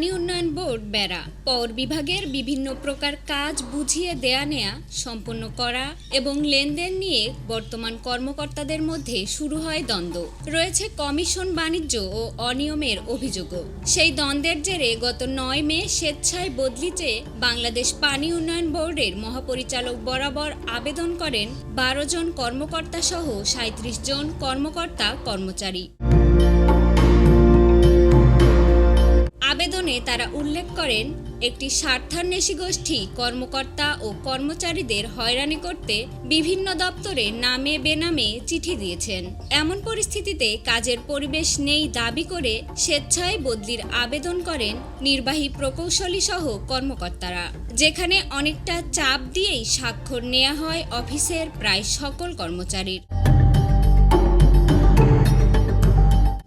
পানি উন্নয়ন বোর্ড, বেড়া, পৌর বিভাগের বিভিন্ন প্রকার কাজ বুঝিয়ে দেয়া নেয়া, সম্পন্ন করা এবং লেনদেন নিয়ে বর্তমান কর্মকর্তাদের মধ্যে শুরু হয় দ্বন্দ্ব। রয়েছে কমিশন বাণিজ্য ও অনিয়মের অভিযোগও। সেই দ্বন্দ্বের জেরে গত নয় মে স্বেচ্ছায় বদলি চেয়ে বাংলাদেশ পানি উন্নয়ন বোর্ডের মহাপরিচালক বরাবর আবেদন করেন বারো জন কর্মকর্তা সহ সাঁত্রিশ জন কর্মকর্তা কর্মচারী। আবেদনে তারা উল্লেখ করেন, একটি স্বার্থান্বেষী গোষ্ঠী কর্মকর্তা ও কর্মচারীদের হয়রানি করতে বিভিন্ন দপ্তরে নামে বেনামে চিঠি দিয়েছেন। এমন পরিস্থিতিতে কাজের পরিবেশ নেই দাবি করে স্বেচ্ছায় বদলির আবেদন করেন নির্বাহী প্রকৌশলী সহ কর্মকর্তারা। যেখানে অনেকটা চাপ দিয়েই স্বাক্ষর নেওয়া হয় অফিসের প্রায় সকল কর্মচারীর।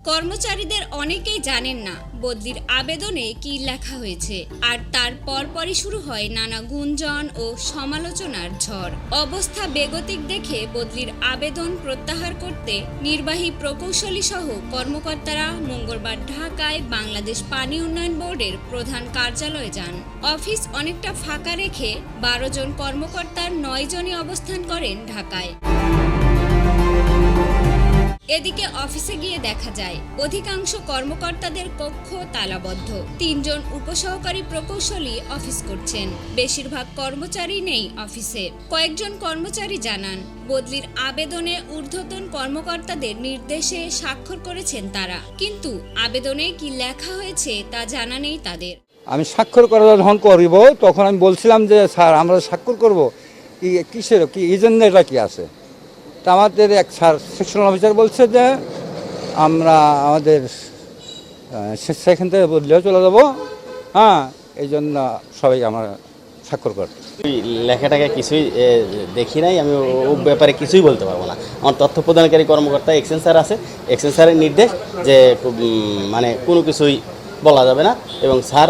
কর্মচারীদের অনেকেই জানেন না বদলির আবেদনে কি লেখা হয়েছে, আর তার পরপরই শুরু হয় নানা গুঞ্জন ও সমালোচনার ঝড়। অবস্থা বেগতিক দেখে বদলির আবেদন প্রত্যাহার করতে নির্বাহী প্রকৌশলী সহ কর্মকর্তারা মঙ্গলবার ঢাকায় বাংলাদেশ পানি উন্নয়ন বোর্ডের প্রধান কার্যালয়ে যান। অফিস অনেকটা ফাঁকা রেখে বারো জন কর্মকর্তার নয় জনই অবস্থান করেন ঢাকায়। এদিকে অফিসে গিয়ে দেখা যায়, অধিকাংশ কর্মকর্তাদের কক্ষ তালাবদ্ধ। তিনজন উপসহকারী প্রকৌশলী অফিস করছেন। বেশিরভাগ কর্মচারী নেই অফিসে। কয়েকজন কর্মচারী জানান, বদলির আবেদনে ঊর্ধ্বতন কর্মকর্তাদের নির্দেশে স্বাক্ষর করেছেন তারা। কিন্তু আবেদনে কি লেখা হয়েছে তা জানা নেই তাদের। আমি স্বাক্ষর করা যখন করিব, তখন আমি বলছিলাম যে, স্যার, আমরা স্বাক্ষর করব। কি, কিসের, কি এটা কি আছে? তা আমাদের এক সেকশনাল অফিসার বলছে যে আমরা আমাদের সেখান থেকে বদলেও চলে যাব। হ্যাঁ এই জন্য সবাই আমার স্বাক্ষর করে। লেখাটাকে কিছুই দেখি নাই, আমি ও ব্যাপারে কিছুই বলতে পারব না। আমার তথ্য প্রদানকারী কর্মকর্তা এক্সেন স্যার আছে। এক্সেন স্যারের নির্দেশ যে মানে কোনো কিছুই বলা যাবে না এবং স্যার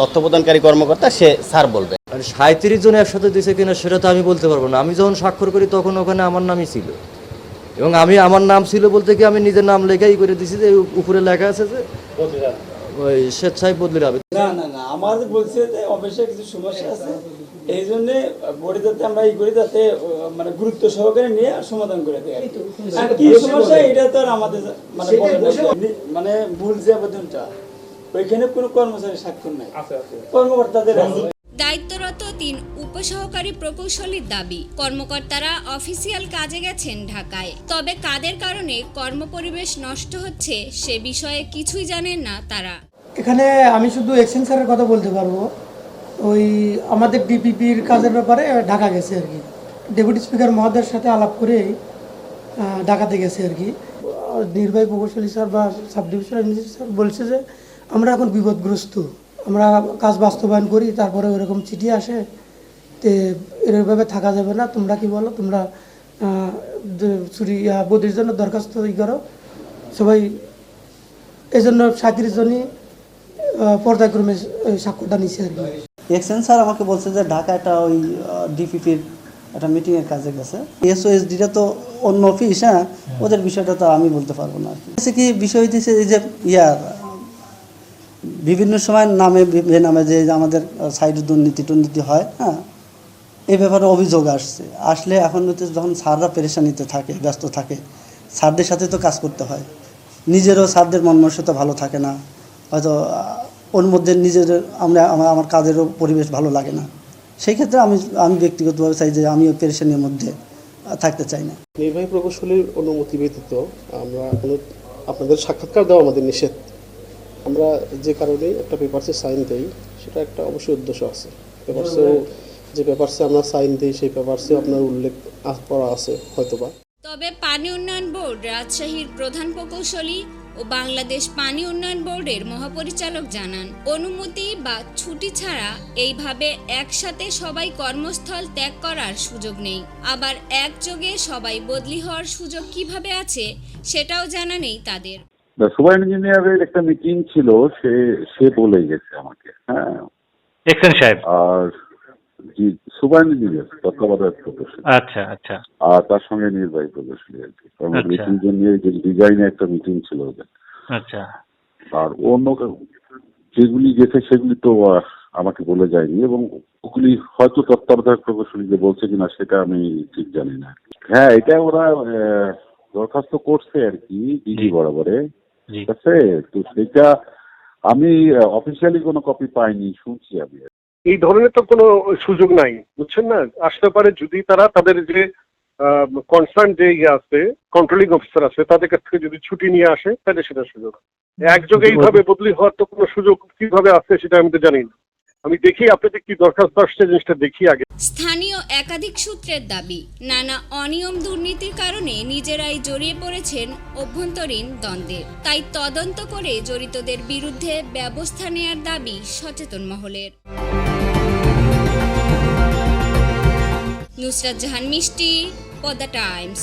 তথ্য প্রদানকারী কর্মকর্তা সে স্যার বলবে। মানে সাঁত্রিশ জন একসাথে দিছে কিনা সেটা তো আমি বলতে পারব না। আমি যখন স্বাক্ষর করি তখন ওখানে আমার নামই ছিল। এবং আমি আমার নাম ছিল বলতে কি আমি নিজের নাম লেখাই করে দিছি যে উপরে লেখা আছে যে ওই স্বেচ্ছায় বদলির আবেদন। না না না আমাদের বলছে যে অফিসে কিছু সমস্যা আছে এই জন্যে বোর্ডে যাতে আমরা ই করি যাতে মানে গুরুত্ব সহকারে নিয়ে সমাধান করে দেয়। আর কি। সমস্যা এটা তো আর আমাদের মানে মানে মূল যে আবেদনটা ওইখানে কোনো কর্মচারী স্বাক্ষর নাই। কর্মকর্তাদের দায়িত্বরত তিন উপসহকারী প্রকৌশলীর দাবি। কর্মকর্তারা অফিসিয়াল কাজে গেছেন ঢাকায়। তবে কাদের কারণে কর্মপরিবেশ নষ্ট হচ্ছে সে বিষয়ে কিছুই জানেন না তারা। এখানে আমি শুধু এক্সচেঞ্জ স্যারের কথা বলতে পারব। ওই আমাদের ডিপিপির কাজের ব্যাপারে ঢাকা গেছে আর কি। ডেপুটি স্পিকার মহোদয়ের সাথে আলাপ আহ, ঢাকাতে গেছে আর কি। নির্বাহী প্রকৌশলী স্যার বা সাব ডিভিশনাল স্যার বলছে যে আমরা এখন বিপদগ্রস্ত। আমরা কাজ বাস্তবায়ন করি তারপরে ওরকম চিঠি আসে তে এরভাবে থাকা যাবে না তোমরা কি বলো তোমরা চুরি বদির জন্য দরখাস্ত ই করো। সবাই এই জন্য সাঁত্রিশ জনই পর্যায়ক্রমে স্বাক্ষরটা নিচ্ছে আর কি। এক্সেন স্যার আমাকে বলছে যে ঢাকা একটা ওই ডিপিপির একটা মিটিংয়ের কাজে গেছে। এসওএসডিটা তো অন্য অফিস হ্যাঁ? ওদের বিষয়টা তো আমি বলতে পারব না আর কি। কি বিষয় হইতেছে এই যে ইয়ার বিভিন্ন সময় নামে বে- নামে যে আমাদের সাইডে দুর্নীতি টুর্নীতি হয় হ্যাঁ এই ব্যাপারে অভিযোগ আসছে। আসলে এখন হচ্ছে যখন স্যাররা পেরেশানিতে থাকে, ব্যস্ত থাকে, স্যারদের সাথে তো কাজ করতে হয়। নিজেরও স্যারদের মন মানসিকতা ভালো থাকে না। হয়তো ওর মধ্যে নিজের, আমরা, আমার আমার কাজেরও পরিবেশ ভালো লাগে না। সেই ক্ষেত্রে আমি আমি ব্যক্তিগতভাবে চাই যে আমিও পেরেশানির মধ্যে থাকতে চাই না। নির্বাহী প্রকৌশলীর অনুমতি ব্যতীত আমরা আপনাদের সাক্ষাৎকার দেওয়া আমাদের নিষেধ। আমরা যে কারণে একটা পেপারসে সাইন দেই, সেটা একটা অবশ্যই উদ্দেশ্য আছে। পেপারসেও যে পেপারসে আমরা সাইন দিই, সেই পেপারসেও আপনার উল্লেখ করা আছে, হয়তোবা। তবে পানি উন্নয়ন বোর্ড, রাজশাহীর প্রধান প্রকৌশলী ও বাংলাদেশ পানি উন্নয়ন বোর্ডের মহাপরিচালক জানান, অনুমতি বা ছুটি ছাড়া এইভাবে একসাথে সবাই কর্মস্থল ত্যাগ করার সুযোগ নেই। আবার একযোগে সবাই বদলি হওয়ার সুযোগ কীভাবে আছে, সেটাও জানা নেই তাদের। সুপার ইঞ্জিনিয়ারের একটা মিটিং ছিল সে সে বলে গেছে আমাকে হ্যাঁ। এক্সেন সাহেব। আর জি সুপার ইঞ্জিনিয়ার তত্ত্বাবধায়ক প্রকৌশলী। আচ্ছা আচ্ছা। আর তার সঙ্গে নির্বাহী প্রকৌশলী আর কি। কারণ আচ্ছা। মিটিং যে ডিজাইনে একটা মিটিং ছিল ওদের। আচ্ছা। আর অন্য যেগুলি গেছে সেগুলি তো আমাকে বলে যায়নি এবং ওগুলি হয়তো তত্ত্বাবধায়ক প্রকৌশলী যে বলছে কিনা সেটা আমি ঠিক জানি না। হ্যাঁ এটা ওরা দরখাস্ত করছে আর কি ডিজি বরাবরে। আছে? তো সেটা আমি অফিসিয়ালি কোনো কপি পাইনি শুনছি আমি। এই ধরনের তো কোনো সুযোগ নাই বুঝছেন না? আসতে পারে যদি তারা তাদের যে কনসার্ন যে ইয়ে আছে কন্ট্রোলিং অফিসার আছে তাদের কাছ থেকে যদি ছুটি নিয়ে আসে তাহলে সেটা সুযোগ। একযোগে এইভাবে বদলি হওয়ার তো কোনো সুযোগ কীভাবে আসছে সেটা আমি তো জানি না। আমি দেখি আপনাদের কি দরখাস্ত আসছে, জিনিসটা দেখি আগে। স্থানীয় একাধিক সূত্রের দাবি, নানা অনিয়ম দুর্নীতির কারণে নিজেরাই জড়িয়ে পড়েছেন অভ্যন্তরীণ দ্বন্দ্বে তাই তদন্ত করে জড়িতদের বিরুদ্ধে ব্যবস্থা নেয়ার দাবি সচেতন মহলের। নুসরাত জাহান মিষ্টি, পদ্মা টাইমস।